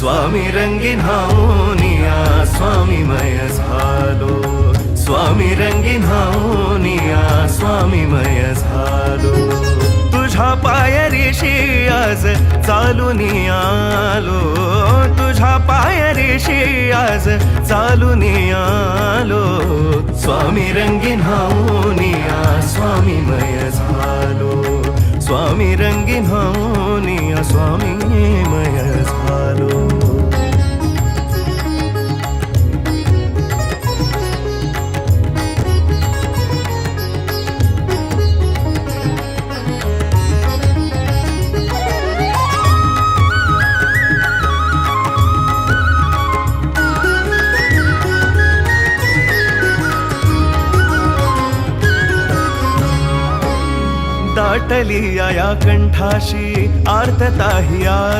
स्वामी रंगीन हाओनिया स्वामीमय झालो. स्वामी रंगीन हाओनिया स्वामीमय झालो. तुझ्या पायरीशी आज चालून आलो. तुझ्या पायरीशी आज चालून आलो. स्वामी रंगीन हाओनिया स्वामीमय झालो. स्वामी रंगीन हाओनिया स्वामीमय दाटली या कंठाशी आर्तताही आज